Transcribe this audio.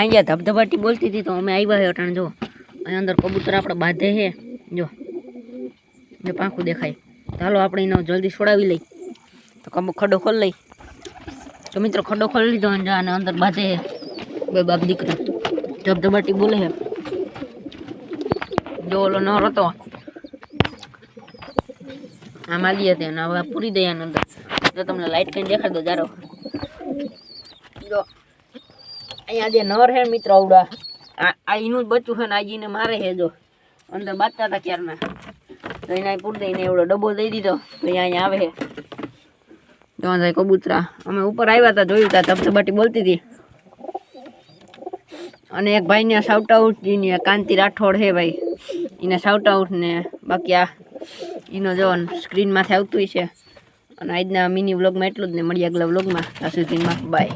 આજે ધબધબટી બોલતી હતી તો અમે આવ્યા હે ઓટણ જો અંદર કબૂતર આપડા બાંધે હે જો ને પાંખો દેખાય તો હાલો આપણે એનો જલ્દી છોડાવી લઈએ તો કમો ખડો ખોલી લઈએ તો મિત્રો ખડો ખોલી લીધો ને જો અંદર બાંધે બે બાપ દીકરા ધબધબટી બોલે હે જોલો નહોરતો આ માલિયા દેન હવે પૂરી દયા ન દર્શ તો તમને લાઈટ કરીને દેખાડ દો જારો જો અહીંયા જે નર હે મિત્ર આવડા આ એનું જ બચ્ચું છે ને આજીને મારે હે જો અંદર બાચતા હતા ક્યારના તો એને પૂર દઈને એવડો ડબ્બો દઈ દીધો તો અહીંયા આવે હે જોવા જાય કબૂતરા અમે ઉપર આવ્યા હતા જોયું હતા ધબધબાટી બોલતી હતી અને એક ભાઈને સાઉટ આઉટ ને કાંતિ રાઠોડ હે ભાઈ એને સાઉટ આઉટ ને બાકી આ એનો જો સ્ક્રીનમાંથી આવતું છે અને આજના મિની વ્લોગમાં એટલું જ ને મળીએ આગલા વ્લોગમાં ત્યાં સુધીમાં બાય